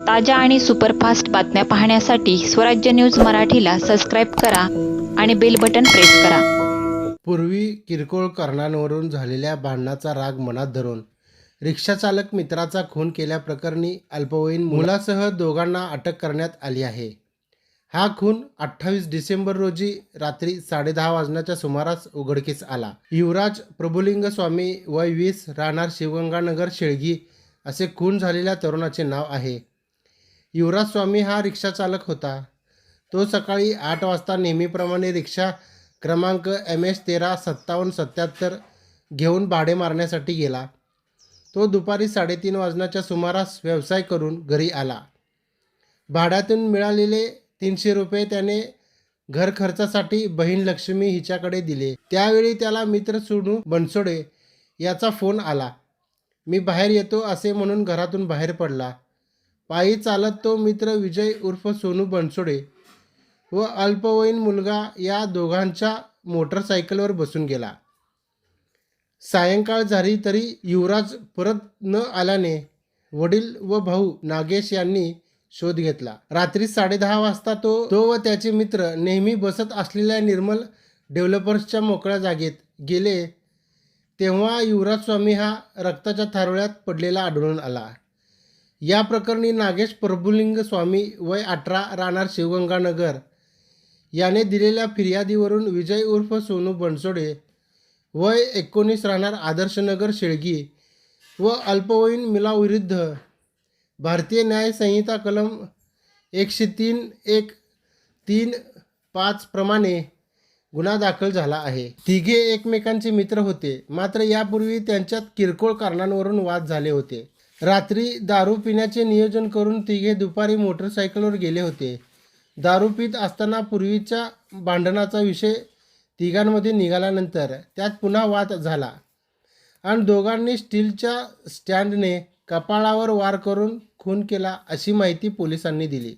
ताज्या आणि सुपरफास्ट बातम्या पाहण्यासाठी स्वराज्य न्यूज मराठीला सबस्क्राईब करा आणि बेल बटन प्रेस करा. पूर्वी किरकोळ कारणांवरून झालेल्या भांडणाचा राग मनात धरून रिक्षाचालक मित्राचा खून केल्याप्रकरणी अल्पवयीन मुलासह दोघांना अटक करण्यात आली आहे. हा खून अठ्ठावीस डिसेंबर रोजी रात्री साडेदहा वाजण्याच्या सुमारास उघडकीस आला. युवराज प्रभुलिंग स्वामी वय वीस राहणार शिवगंगानगर शेळगी असे खून झालेल्या तरुणाचे नाव आहे. युवराज स्वामी हा रिक्षाचालक होता. तो सकाळी आठ वाजता नेहमीप्रमाणे रिक्षा क्रमांक एम एस तेरा सत्तावन्न सत्याहत्तर घेऊन भाडे मारण्यासाठी गेला. तो दुपारी साडेतीन वाजण्याच्या सुमारास व्यवसाय करून घरी आला. भाड्यातून मिळालेले तीनशे रुपये त्याने घर खर्चासाठी बहीण लक्ष्मी हिच्याकडे दिले. त्यावेळी त्याला मित्र सोडू बनसोडे याचा फोन आला. मी बाहेर येतो असे म्हणून घरातून बाहेर पडला. पायी चालत तो मित्र विजय उर्फ सोनू बनसोडे व अल्पवयीन मुलगा या दोघांच्या मोटरसायकलवर बसून गेला. सायंकाळ झाली तरी युवराज परत न आल्याने वडील व भाऊ नागेश यांनी शोध घेतला. रात्री साडेदहा वाजता तो तो व त्याचे मित्र नेहमी बसत असलेल्या निर्मल डेव्हलपर्सच्या मोकळ्या जागेत गेले तेव्हा युवराज स्वामी हा रक्ताच्या थारोळ्यात पडलेला आढळून आला. या प्रकरणी नागेश प्रभुलिंग स्वामी वय अठरा राहणार शिवगंगानगर. याने दिलेल्या फिर्यादीवरून विजय उर्फ सोनू बनसोडे वय एकोणीस राहणार आदर्शनगर शेळगी व अल्पवयीन मिलाविरुद्ध भारतीय न्याय संहिता कलम एकशे तीन एक तीन पाच प्रमाणे गुन्हा दाखल झाला आहे. तिघे एकमेकांचे मित्र होते. मात्र यापूर्वी त्यांच्यात किरकोळ कारणांवरून वाद झाले होते. रात्री दारू पिण्याचे नियोजन करून तिघे दुपारी मोटरसायकलवर गेले होते. दारू पित असताना पूर्वीच्या भांडणाचा विषय तिघांमध्ये निघाल्यानंतर त्यात पुन्हा वाद झाला. आणि दोघांनी स्टीलच्या स्टँडने कपाळावर वार करून खून केला अशी माहिती पोलिसांनी दिली.